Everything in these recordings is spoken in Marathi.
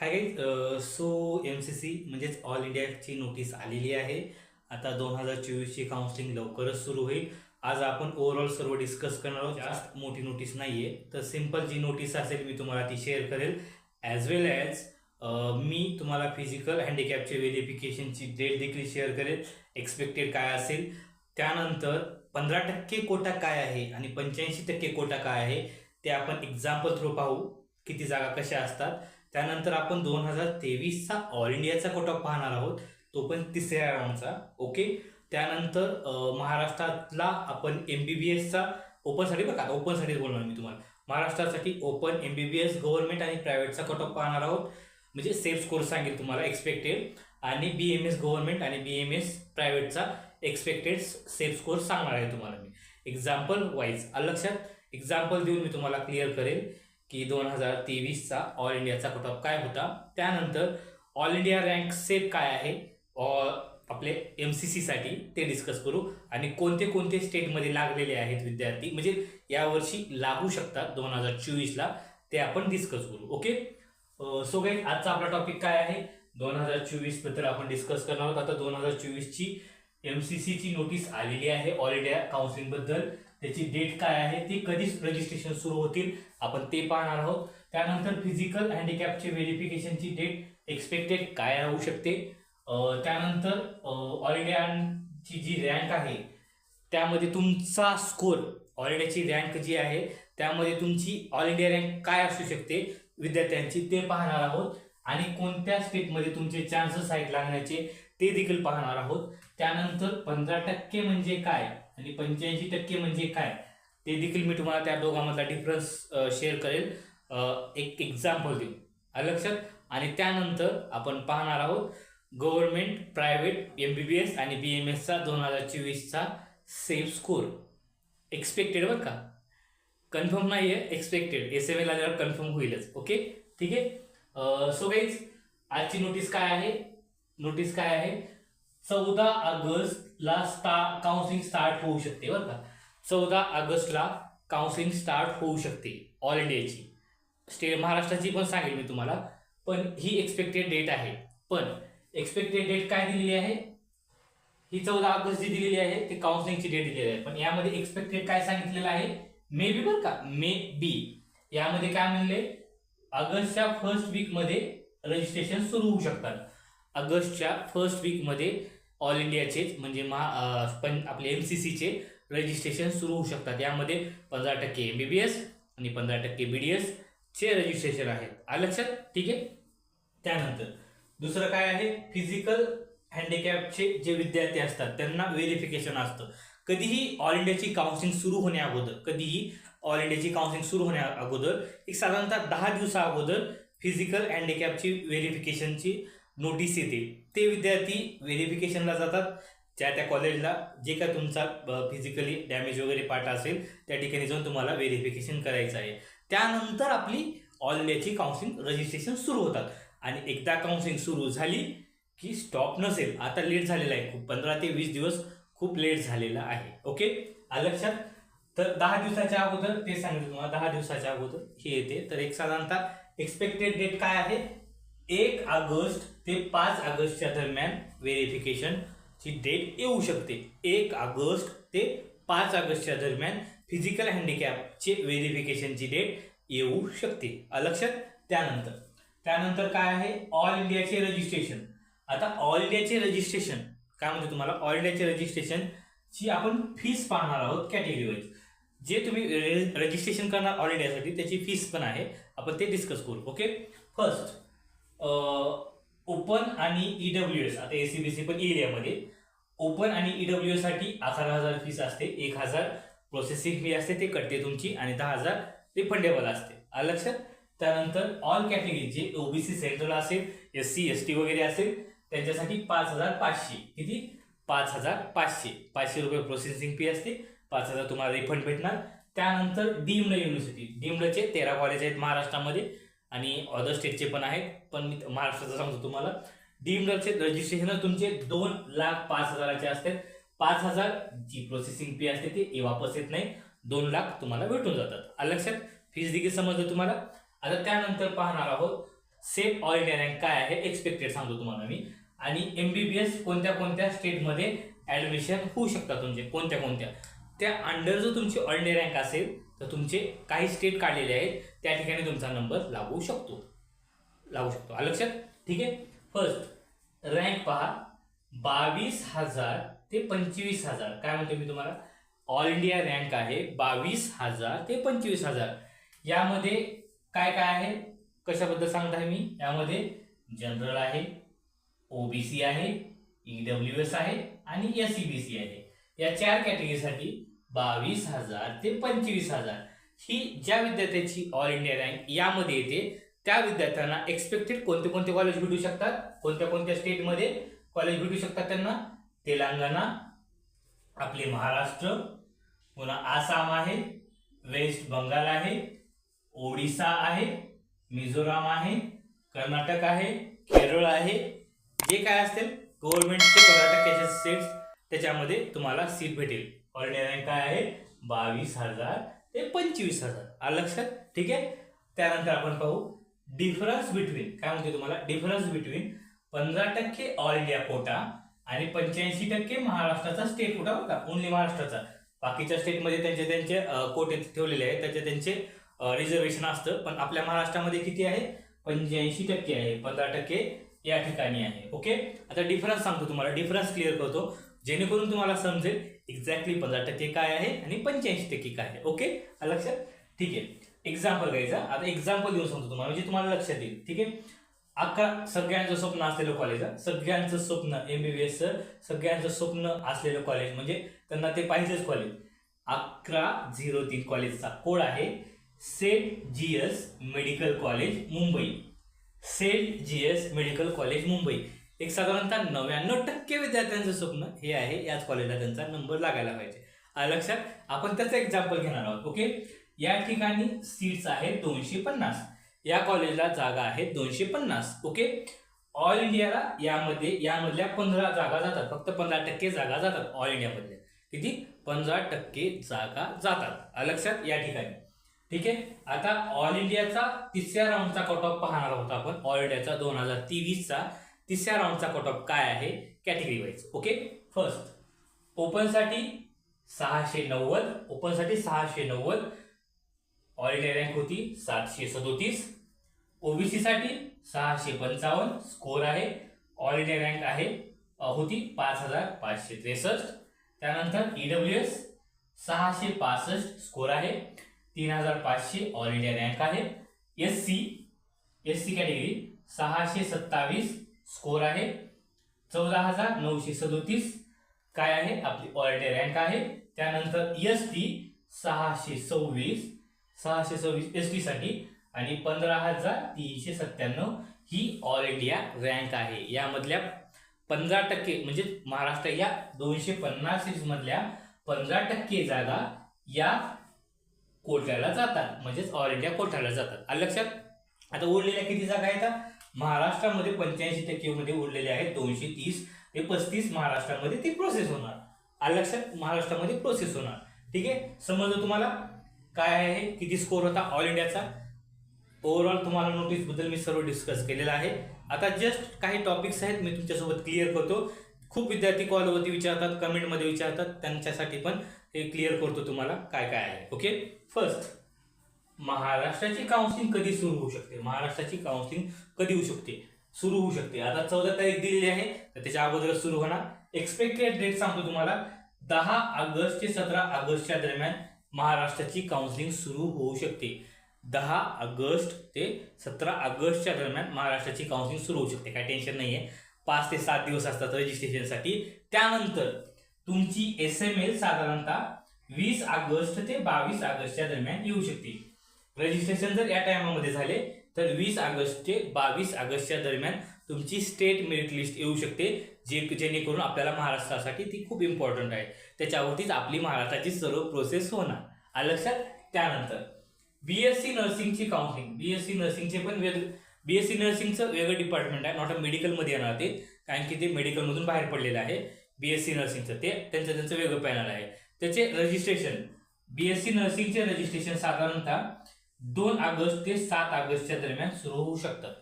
Hi guys so M C C म्हणजेच ऑल इंडियाची नोटीस आलेली आहे. आता दोन हजार चोवीसची काउन्सिलिंग लवकरच सुरू होईल. आज आपण ओव्हरऑल सर्व डिस्कस करणार आहोत. जास्त मोठी नोटीस नाही आहे तर सिंपल जी नोटीस असेल मी तुम्हाला ती शेअर करेल. ॲज वेल ॲज मी तुम्हाला फिजिकल हँडिकॅपचे व्हेरिफिकेशनची डेट देखील शेअर करेल. एक्सपेक्टेड काय असेल? त्यानंतर पंधरा टक्के कोटा काय आहे आणि पंच्याऐंशी टक्के कोटा काय आहे? ते आपण एक्झाम्पल थ्रू पाहू. किती जागा कशा असतात? त्यानंतर आपण दोन हजार तेवीसचा ऑल इंडियाचा कोटा पाहणार आहोत. तो पण तिसऱ्या राऊंडचा ओके त्यानंतर महाराष्ट्रातला आपण एम बी बी एसचा ओपनसाठी बघा. ओपनसाठी बोलणार मी तुम्हाला. महाराष्ट्रासाठी open M B B S government आणि प्रायव्हेटचा कट ऑफ पाहणार आहोत. म्हणजे सेफ स्कोर सांगेल तुम्हाला एक्सपेक्टेड आणि बी एम एस गव्हर्नमेंट आणि बी एम एस प्रायव्हेटचा एक्सपेक्टेड सेफ स्कोर सांगणार आहे तुम्हाला मी. एक्झाम्पल वाईज लक्षात एक्झाम्पल देऊन मी तुम्हाला क्लिअर करेल. की दोन हजार तेवीसचा ऑल इंडियाचा कट काय होता त्यानंतर ऑल इंडिया रँक सेफ काय आहे ऑ- आपले एम सी सीसाठी ते डिस्कस करू. आणि कोणते कोणते स्टेटमध्ये लागलेले आहेत विद्यार्थी म्हणजे यावर्षी लागू शकतात दोन हजार चोवीसला ते आपण डिस्कस करू. ओके सो काही आजचा आपला टॉपिक काय आहे? दोन हजार चोवीसबद्दल आपण डिस्कस करणार आहोत. आता दोन हजार चोवीसची एम सी सीची नोटीस आलेली आहे ऑल इंडिया काउन्सिलबद्दल त्याची डेट काय आहे ती कधी रजिस्ट्रेशन सुरू होतील आपण ते पाहणार आहोत. त्यानंतर फिजिकल हँडिकॅपचे व्हेरिफिकेशनची डेट एक्सपेक्टेड काय राहू शकते? त्यानंतर ऑल इंडियाची जी रँक आहे त्यामध्ये तुमचा स्कोर ऑल इंडियाची रँक जी आहे त्यामध्ये तुमची ऑल इंडिया रँक काय असू शकते? विद्यार्थ्यांची ते पाहणार आहोत. आणि कोणत्या स्टेटमध्ये तुमचे चान्सेस आहेत लागण्याचे ते देखील पाहणार आहोत. त्यानंतर पंधरा टक्के म्हणजे काय? आणि पंच्याऐंशी टक्के म्हणजे काय? ते देखील मी तुम्हाला त्या दोघांमधला डिफरन्स शेअर करेल. एक एक्झाम्पल देऊ. आलं लक्षात? आणि त्यानंतर आपण पाहणार आहोत government private M B B S आणि बी एम एसचा दोन हजार चोवीसचा सेफ स्कोर एक्सपेक्टेड बरं का? कन्फर्म नाही आहे एक्सपेक्टेड एस एम एल आल्यावर कन्फर्म होईलच. ओके ठीक आहे? सो गाईज आजची नोटीस काय आहे? नोटीस काय आहे? चौदा ऑगस्टला स्टा काउन्सिलिंग स्टार्ट होऊ शकते बरं का. चौदा ऑगस्टला काउन्सिलिंग स्टार्ट होऊ शकते ऑल इंडियाची स्टेट महाराष्ट्राची पण सांगेल मी तुम्हाला. पण ही एक्सपेक्टेड डेट आहे. पण एक्सपेक्टेड डेट काय दिलेली आहे? ही चौदा ऑगस्ट जी दिलेली आहे ती काउन्सिलिंगची डेट दिलेली आहे. पण यामध्ये एक्सपेक्टेड काय सांगितलेलं आहे? मे बी बरं का? मे बी यामध्ये काय म्हणले? ऑगस्टच्या फर्स्ट वीकमध्ये रजिस्ट्रेशन सुरू होऊ शकतात. ऑगस्टच्या फर्स्ट वीकमध्ये ऑल इंडियाचेच म्हणजे महा पण आपले एम सी सीचे रजिस्ट्रेशन सुरू होऊ शकतात. यामध्ये पंधरा टक्के एम बी बी एस आणि पंधरा टक्के बी डी एस चे रजिस्ट्रेशन आहेत. आलं लक्षात? ठीक आहे? त्यानंतर दुसरं काय आहे? फिजिकल हँडिकॅपचे जे विद्यार्थी असतात त्यांना व्हेरिफिकेशन असतं. कधीही ऑल इंडियाची काउन्सिलिंग सुरू होण्या अगोदर कधीही ऑल इंडियाची काउन्सिलिंग सुरू होण्या अगोदर एक साधारणतः दहा दिवसा अगोदर फिजिकल हँडिकॅपची व्हेरिफिकेशनची नोटीस येते. ते विद्यार्थी व्हेरिफिकेशनला जातात. त्या त्या कॉलेजला जे काय तुमचा फिजिकली डॅमेज वगैरे पार्ट असेल त्या ठिकाणी जाऊन तुम्हाला व्हेरिफिकेशन करायचं आहे. त्यानंतर आपली ऑल इंडियाची काउन्सिलिंग रजिस्ट्रेशन सुरू होतात. आणि एकदा काउन्सिलिंग सुरू झाली की स्टॉप नसेल. आता लेट झालेला आहे. खूप पंधरा ते वीस दिवस खूप लेट झालेला आहे. ओके लक्षात? तर दहा दिवसाच्या अगोदर ते सांगितलं तुम्हाला. दहा दिवसाच्या अगोदर हे येते. तर एक साधारणतः एक्सपेक्टेड डेट काय आहे? एक ऑगस्ट ते पाच ऑगस्टच्या दरम्यान व्हेरिफिकेशनची डेट येऊ शकते. एक ऑगस्ट ते पाच ऑगस्टच्या दरम्यान फिजिकल हँडिकॅपचे व्हेरिफिकेशनची डेट येऊ शकते. आलं लक्षात? त्यानंतर. त्यानंतर काय आहे? ऑल इंडियाचे रजिस्ट्रेशन आता ऑल इंडियाचे रजिस्ट्रेशन काय म्हणतो तुम्हाला? ऑल इंडियाचे रजिस्ट्रेशनची आपण फीस पाहणार आहोत कॅटेगरी वाईज जे तुम्ही रजिस्ट्रेशन करणार ऑल इंडियासाठी त्याची फीस पण आहे. आपण ते डिस्कस करू ओके फर्स्ट ओपन आणि ईडब्ल्यू एस आता एसीबीसी पण येईल यामध्ये. ओपन आणि ईडब्ल्यू एससाठी अकरा हजार फीस असते एक हजार प्रोसेसिंग फी असते ते कटते तुमची आणि दहा हजार रिफंडेबल असते. आलं लक्षात? त्यानंतर ऑल कॅटेगरी जे ओबीसी सेंट्रल असेल एस सी एस टी वगैरे असेल त्यांच्यासाठी पाच हजार पाचशे. किती? पाच हजार पाचशे. पाचशे रुपये प्रोसेसिंग फी असते पाच हजार तुम्हाला रिफंड भेटणार. त्यानंतर डीम्ड युनिव्हर्सिटी डीम्डचे तेरा कॉलेज आहेत महाराष्ट्रामध्ये. आणि अदर स्टेटचे पण आहेत. पण मी महाराष्ट्राचं सांगतो तुम्हाला. डीम्डचे रजिस्ट्रेशन तुमचे दोन लाख पाच हजाराचे असतात. पाच हजार जी प्रोसेसिंग फी असते ती वापस येत नाही. दोन लाख तुम्हाला भेटून जातात. लक्षात? फीज देखील समजलं तुम्हाला? आता त्यानंतर पाहणार आहोत. सेफ ऑल इंडिया रँक काय आहे? एक्सपेक्टेड सांगतो तुम्हाला मी. आणि एम बी बी एस कोणत्या कोणत्या स्टेटमध्ये ॲडमिशन होऊ शकतात तुमचे? कोणत्या कोणत्या? त्या अंडर जर तुमची ऑल रँक असेल तर तुमचे काही स्टेट काढलेले आहेत त्या ठिकाणी तुमचा नंबर लागू शकतो. लागू शकतो. आलं लक्षात? ठीक आहे? फर्स्ट रँक पहा. बावीस हजार ते पंचवीस हजार. काय म्हणतो मी तुम्हाला? ऑल इंडिया रँक आहे बावीस हजार ते पंचवीस हजार. यामध्ये काय काय आहे? कशाबद्दल सांगताय मी? यामध्ये जनरल आहे ओबीसी आहे ईडब्ल्यू एस आहे आणि एस सी बी सी आहे. या चार कॅटेगरीसाठी बावीस हजार ते पंचवीस हजार. ही ज्या विद्यार्थ्याची ऑल इंडिया रँक यामध्ये येते त्या विद्यार्थ्यांना एक्सपेक्टेड कोणते कोणते कॉलेज भेटू शकतात? कोणत्या कोणत्या स्टेटमध्ये कॉलेज भेटू शकतात त्यांना? तेलंगणा आपले महाराष्ट्र पुन्हा आसाम आहे वेस्ट बंगाल आहे ओडिसा आहे मिझोराम आहे कर्नाटक आहे केरळ आहे. जे काय असतील गव्हर्नमेंटचे पंधरा टक्क्याचे सीट्स त्याच्यामध्ये तुम्हाला सीट भेटेल. ऑल रँक काय आहे? बावीस हजार ते पंचवीस हजार. आलं लक्षात? ठीक आहे? त्यानंतर आपण पाहू. डिफरन्स बिटवीन काय म्हणते तुम्हाला? डिफरन्स बिटवीन पंधरा टक्के ऑल इंडिया कोटा आणि पंच्याऐंशी टक्के महाराष्ट्राचा स्टेट कोटा होता ओनली महाराष्ट्राचा. बाकीच्या स्टेटमध्ये त्यांचे त्यांचे कोटे ठेवलेले आहेत. त्याचे त्यांचे रिझर्वेशन असतं. पण आपल्या महाराष्ट्रामध्ये किती आहे? पंच्याऐंशी टक्के आहे. पंधरा टक्के या ठिकाणी आहे. ओके आता डिफरन्स सांगतो तुम्हाला. डिफरन्स क्लिअर करतो. जेणेकरून तुम्हाला समजेल एक्झॅक्टली पंधरा टक्के काय आहे आणि पंच्याऐंशी टक्के काय आहे. ओके लक्षात? ठीक आहे. एक्झाम्पल घ्यायचा. आता एक्झाम्पल देऊन सांगतो तुम्हाला. म्हणजे तुम्हाला लक्षात येईल. ठीक आहे? अकरा सगळ्यांचं स्वप्न असलेलं कॉलेज आहे. सगळ्यांचं स्वप्न एमबीबीएसचं सगळ्यांचं स्वप्न असलेलं कॉलेज म्हणजे त्यांना ते पाहिजेच कॉलेज अकरा झिरो तीन कॉलेजचा कोड आहे Seth G S medical college Mumbai. Seth G S medical college Mumbai. एक साधारणतः नव्याण्णव टक्के विद्यार्थ्यांचं स्वप्न हे आहे याच कॉलेजला त्यांचा नंबर लागायला पाहिजे. लक्षात? आपण त्याचं एक्झाम्पल घेणार आहोत ओके या ठिकाणी सीट्स आहेत दोनशे पन्नास. या कॉलेजला जागा आहेत दोनशे पन्नास ओके ऑल इंडियाला यामध्ये यामधल्या पंधरा जागा जातात फक्त पंधरा टक्के जागा जातात ऑल इंडियामधल्या किती? पंधरा टक्के जागा जातात. लक्षात? या ठिकाणी. ठीक आहे? आता ऑल इंडियाचा तिसऱ्या राऊंडचा कट ऑफ पाहणार आहोत आपण. ऑल इंडियाचा दोन हजार तेवीसचा तिसऱ्या राऊंडचा कट ऑफ काय आहे? कॅटेगरी वाईज ओके फर्स्ट ओपनसाठी सहाशे नव्वद ओपनसाठी सहाशे नव्वद. ऑल इंडिया रँक होती सातशे सदोतीस. ओबीसीसाठी सहाशे पंचावन्न. स्कोर आहे ऑल इंडिया रँक आहे होती पाच हजार पाचशे त्रेसष्ट. त्यानंतर ईडब्ल्यू एस सहाशे पासष्ट. स्कोर आहे तीन हजार पाचशे ऑल इंडिया रँक आहे. S C S C category सहाशे सत्तावीस. स्कोर आहे? चौदा हजार नऊशे सदोतीस. काय आहे? आपली ऑल इंडिया रँक आहे. त्यानंतर एस टी सहाशे सव्वीस. सहाशे सव्वीस एस टी साठी आणि पंधरा हजार तीनशे सत्त्याण्णव ही ऑल इंडिया रँक आहे. यामधल्या पंधरा टक्के म्हणजे महाराष्ट्र या दोनशे पन्नास सीट्स मधल्या पंधरा टक्के जागा या कोट्याला जातात. म्हणजेच ऑल इंडिया कोठ्याला जातात. लक्षात? आता उरलेल्या किती जागा आहेत? महाराष्ट्रामध्ये पंच्याऐंशी टक्के मध्ये उरलेले आहेत दोनशे तीस. ते पस्तीस महाराष्ट्रामध्ये ती प्रोसेस होणार. आलं लक्षात? महाराष्ट्रामध्ये प्रोसेस होणार. ठीक आहे? समजलं तुम्हाला? काय आहे? किती स्कोर होता ऑल इंडियाचा ओव्हरऑल तुम्हाला नोटीसबद्दल मी सर्व डिस्कस केलेलं आहे. आता जस्ट काही टॉपिक्स आहेत मी तुमच्यासोबत क्लिअर करतो. खूप विद्यार्थी कॉलवरती विचारतात कमेंटमध्ये विचारतात. त्यांच्यासाठी पण हे क्लिअर करतो तुम्हाला काय काय आहे. ओके फर्स्ट महाराष्ट्राची काउन्सिलिंग कधी सुरू होऊ शकते? महाराष्ट्राची काउन्सिलिंग कधी होऊ शकते? सुरू होऊ शकते. आता चौदा तारीख दिलेली आहे तर त्याच्या अगोदर सुरू होणार. एक्सपेक्टेड डेट सांगतो तुम्हाला. दहा ऑगस्ट ते सतरा ऑगस्टच्या दरम्यान महाराष्ट्राची काउन्सिलिंग सुरू होऊ शकते. दहा ऑगस्ट ते सतरा ऑगस्टच्या दरम्यान महाराष्ट्राची काउन्सिलिंग सुरू होऊ शकते. काय टेन्शन नाही आहे पाच ते सात दिवस असतात रजिस्ट्रेशनसाठी त्यानंतर तुमची एस एम एल साधारणतः वीस ऑगस्ट ते बावीस ऑगस्टच्या दरम्यान येऊ शकते. रजिस्ट्रेशन जर या टायमामध्ये झाले तर वीस ऑगस्ट ते बावीस ऑगस्टच्या दरम्यान तुमची स्टेट मेरिट लिस्ट येऊ शकते जे जेणेकरून आपल्याला महाराष्ट्रासाठी ती खूप इम्पॉर्टंट आहे. त्याच्यावरतीच आपली महाराष्ट्राची सर्व प्रोसेस होणार. आलं लक्षात? त्यानंतर बीएससी नर्सिंगची काउन्सिलिंग बीएससी नर्सिंगचे पण वेग बीएससी नर्सिंगचं वेगळं डिपार्टमेंट आहे. नॉट मेडिकलमध्ये येणार ते कारण की ते मेडिकलमधून बाहेर पडलेलं आहे. बीएससी नर्सिंगचं ते त्यांचं त्यांचं वेगळं पॅनल आहे. त्याचे रजिस्ट्रेशन बीएससी नर्सिंगचे रजिस्ट्रेशन साधारणतः दोन ऑगस्ट ते सात ऑगस्टच्या दरम्यान सुरू होऊ शकतात.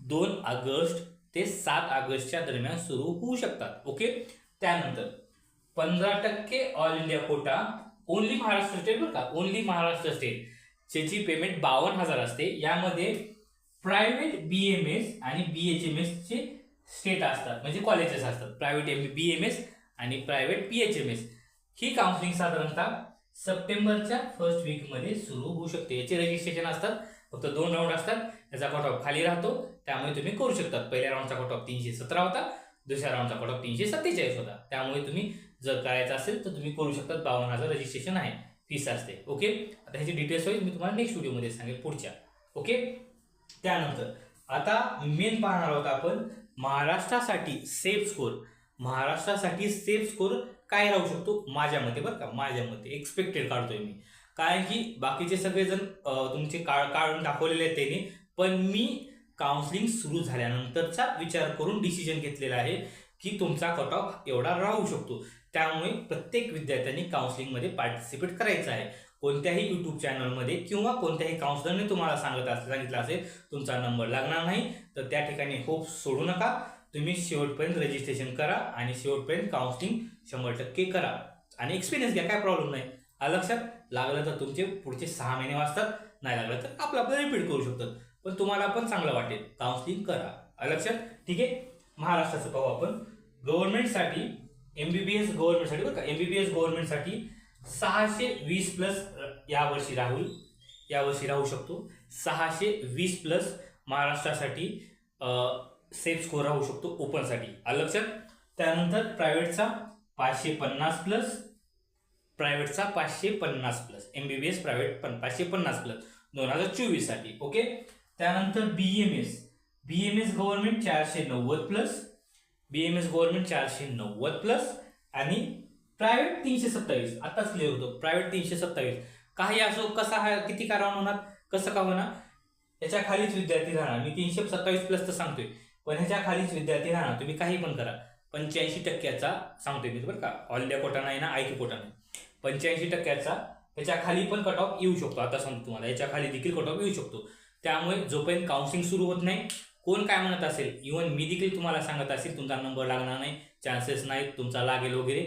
दोन ऑगस्ट ते सात ऑगस्टच्या दरम्यान सुरू होऊ शकतात. ओके? त्यानंतर पंधरा टक्के all India quota only Maharashtra state बरं का? ओनली महाराष्ट्र स्टेट ज्याची पेमेंट बावन्न हजार असते. यामध्ये प्रायव्हेट बी एम एस आणि बी एच एम एसचे स्टेट असतात. म्हणजे कॉलेजेस असतात. Private M B M S आणि private P H M S ही काउन्सिलिंग साधारणतः सप्टेंबरच्या फर्स्ट वीकमध्ये सुरू होऊ शकते. याचे रजिस्ट्रेशन असतात फक्त दोन राऊंड असतात. त्याचा कट ऑफ खाली राहतो. त्यामुळे तुम्ही करू शकतात. पहिल्या राऊंडचा कट ऑफ तीनशे सतरा होता. दुसऱ्या राऊंडचा कट ऑफ तीनशे सत्तेचाळीस होता. त्यामुळे तुम्ही जर करायचं असेल तर तुम्ही करू शकतात. बावन्न हजार रजिस्ट्रेशन आहे. फीस असते. ओके आता ह्याची डिटेल्स होईल. मी तुम्हाला नेक्स्ट व्हिडिओमध्ये सांगेल पुढच्या. ओके त्यानंतर आता मेन पाहणार आहोत आपण महाराष्ट्रासाठी सेफ स्कोर महाराष्ट्रासाठी सेफ स्कोर काय राहू शकतो? माझ्या मते बरं का माझ्या मते. एक्सपेक्टेड काढतोय मी. कारण की बाकीचे सगळेजण तुमचे काळ काढून दाखवलेले आहेत त्यांनी. पण मी काउन्सिलिंग सुरू झाल्यानंतरचा विचार करून डिसिजन घेतलेला आहे की तुमचा कट ऑफ एवढा राहू शकतो. त्यामुळे प्रत्येक विद्यार्थ्यांनी काउन्सिलिंगमध्ये पार्टिसिपेट करायचं आहे. कोणत्याही यूट्यूब चॅनलमध्ये किंवा कोणत्याही काउन्सिलरने तुम्हाला सांगत असं सांगितलं असेल तुमचा नंबर लागणार नाही तर त्या ठिकाणी होप सोडू नका. तुम्ही शेवटपर्यंत रजिस्ट्रेशन करा आणि शेवटपर्यंत काउन्सिलिंग शंभर टक्के करा. आणि एक्सपिरियन्स घ्या काय प्रॉब्लेम नाही. आलं लक्षात लागलं तर तुमचे पुढचे सहा महिने वाचतात नाही लागलं तर आपलं आपलं रिपीट करू शकतात. पण तुम्हाला पण चांगलं वाटेल. काउन्सिलिंग करा. अलक्षात लक्षात? ठीक आहे? महाराष्ट्राचं पाहू आपण. गव्हर्नमेंटसाठी एम बी बी एस गव्हर्नमेंटसाठी बरं का एम बी बी एस गव्हर्नमेंटसाठी सहाशे वीस प्लस यावर्षी राहुल यावर्षी राहू शकतो. सहाशे वीस प्लस महाराष्ट्रासाठी सेफ स्कोर राहू शकतो ओपनसाठी. आलं लक्षात? त्यानंतर प्रायव्हेटचा पाचशे पन्नास प्लस प्रायव्हेटचा पाचशे पन्नास plus M B B S private पण पाचशे पन्नास प्लस दोन हजार चोवीससाठी ओके? त्यानंतर B M S B M S government चारशे नव्वद plus B M S government चारशे नव्वद प्लस आणि प्रायव्हेट तीनशे सत्तावीस. आताच क्लिअर होतो. प्रायव्हेट तीनशे सत्तावीस. काही असो कसा हा किती कारण होणार? कसं का होणार? याच्या खालीच विद्यार्थी राहणार. मी तीनशे सत्तावीस प्लस तर सांगतोय. पण ह्याच्या खालीच विद्यार्थी राहणार. तुम्ही काही पण करा. पंच्याऐंशी टक्क्याचा सांगतोय मी बरं का? ऑल इंडिया कोटा नाही ना आयकी कोटा नाही. पंच्याऐंशी टक्क्याचा ह्याच्या खाली पण कट ऑफ येऊ शकतो. आता सांगतो तुम्हाला याच्या खाली देखील कट ऑफ येऊ शकतो. त्यामुळे जोपर्यंत काउन्सिलिंग सुरू होत नाही कोण काय म्हणत असेल इवन मी देखील तुम्हाला सांगत असेल तुमचा नंबर लागणार नाही चान्सेस नाहीत तुमचा लागेल वगैरे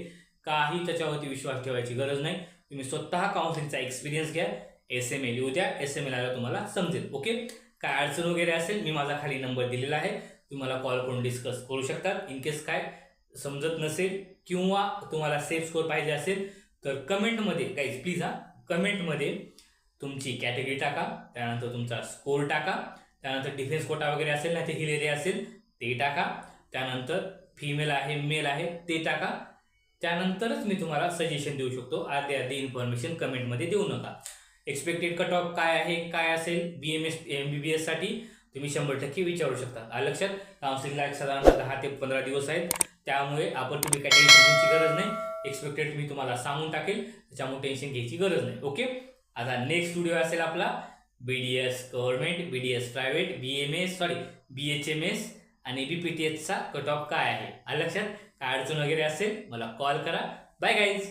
काही त्याच्यावरती विश्वास ठेवायची गरज नाही. तुम्ही स्वतः काउन्सिलिंगचा एक्सपिरियन्स घ्या. एस एम एल येऊ द्या. एस एम एल आला तुम्हाला समजेल. ओके काय अडचण वगैरे असेल मी माझा खाली नंबर दिलेला आहे. तुम्हाला कॉल करून डिस्कस करू शकतात. इन केस काय समजत नसेल किंवा तुम्हाला सेफ स्कोर पाहिजे असेल तर कमेंटमध्ये काहीच प्लीज हा कमेंटमध्ये तुमची कॅटेगरी टाका त्यानंतर तुमचा स्कोर टाका त्यानंतर डिफेन्स कोटा वगैरे असेल ना ते हिलेले असेल ते टाका त्यानंतर फिमेल आहे मेल आहे ते टाका. त्यानंतरच मी तुम्हाला सजेशन देऊ शकतो. अर्धे अर्धे इन्फॉर्मेशन कमेंटमध्ये देऊ नका. एक्सपेक्टेड कट ऑफ काय आहे काय असेल B M S M B B एससाठी तुम्ही शंभर टक्के विचारू शकता. आलं लक्षात? काउन्सिलिंगला एक साधारणतः दहा ते पंधरा दिवस आहेत. त्यामुळे आपण तुम्ही काही टेन्शन घ्यायची गरज नाही. एक्सपेक्टेड मी तुम्हाला सांगून टाकेल. त्याच्यामुळे टेन्शन घ्यायची गरज नाही. ओके आता नेक्स्ट व्हिडिओ असेल आपला. B D S government B D S private B M S sorry B H M S आणि बी पी टी एचचा कट ऑफ काय आहे? आलं लक्षात? काय अडचण वगैरे असेल मला कॉल करा. Bye guys